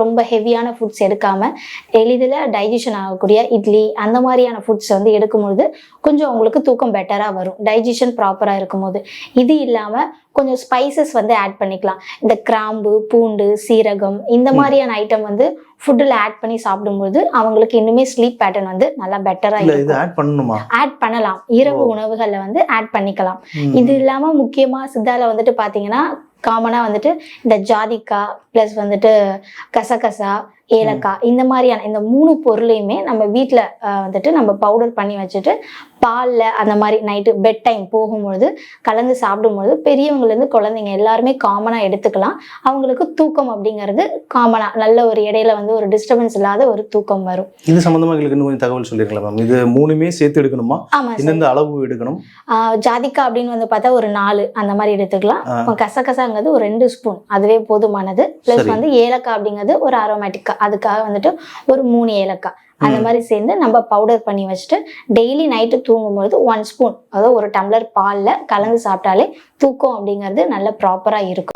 ரொம்ப ஹெவியான ஃபுட்ஸ் எடுக்காம எளிதில் டைஜஷன் ஆகக்கூடிய இட்லி அந்த மாதிரியான ஃபுட்ஸ் வந்து எடுக்கும்பொழுது கொஞ்சம் உங்களுக்கு தூக்கம் பெட்டராக வரும். டைஜஷன் ப்ராப்பராக இருக்கும்போது. இது இல்லாமல் கொஞ்சம் ஸ்பைசஸ் வந்து ஆட் பண்ணிக்கலாம். இந்த கிராம்பு பூண்டு சீரகம் இந்த மாதிரியான ஐட்டம் வந்து ஃபுட்டில் ஆட் பண்ணி சாப்பிடும்போது அவங்களுக்கு இன்னுமே ஸ்லீப் பேட்டர்ன் வந்து நல்லா பெட்டராக இது இருக்கும். ஆட் பண்ணணுமா? ஆட் பண்ணலாம். இரவு. உணவுகளில் வந்து ஆட் பண்ணிக்கலாம். இது இல்லாமல் முக்கியமாக சித்தால வந்துட்டு பார்த்தீங்கன்னா காமனாக வந்துட்டு இந்த ஜாதிக்காய் ப்ளஸ் வந்துட்டு கசகசா ஏலக்காய் இந்த மாதிரியான இந்த மூணு பொருளையுமே நம்ம வீட்டில் வந்துட்டு நம்ம பவுடர் பண்ணி வச்சுட்டு பாலில் அந்த மாதிரி நைட்டு பெட் டைம் போகும்பொழுது கலந்து சாப்பிடும்பொழுது பெரியவங்கலேருந்து குழந்தைங்க எல்லாருமே காமனாக எடுத்துக்கலாம். அவங்களுக்கு தூக்கம் அப்படிங்கிறது காமனாக நல்ல ஒரு இடையில வந்து ஒரு டிஸ்டர்பன்ஸ் இல்லாத ஒரு தூக்கம் வரும். இது சம்பந்தமா எங்களுக்கு இன்னும் கொஞ்சம் தகவல் சொல்லிருக்கலாம் மேம் இது மூணுமே சேர்த்து எடுக்கணுமா? ஆமாம் எந்தெந்த அளவு எடுக்கணும்? ஆஹ் ஜாதிக்காய் அப்படின்னு வந்து பார்த்தா ஒரு நாலு அந்த மாதிரி எடுத்துக்கலாம். கசகசாங்கிறது ஒரு ரெண்டு ஸ்பூன் அதுவே போதுமானது. ப்ளஸ். வந்து ஏலக்காய் அப்படிங்கிறது ஒரு அரோமேட்டிக்கா அதுக்காக வந்துட்டு ஒரு மூணு ஏலக்காய். அந்த. மாதிரி சேர்ந்து நம்ம பவுடர் பண்ணி வச்சுட்டு டெய்லி நைட்டு தூங்கும்பொழுது ஒன் ஸ்பூன் அதாவது ஒரு டம்ளர் பாலில் கலந்து சாப்பிட்டாலே தூக்கம் அப்படிங்கிறது நல்ல ப்ராப்பராக இருக்கும்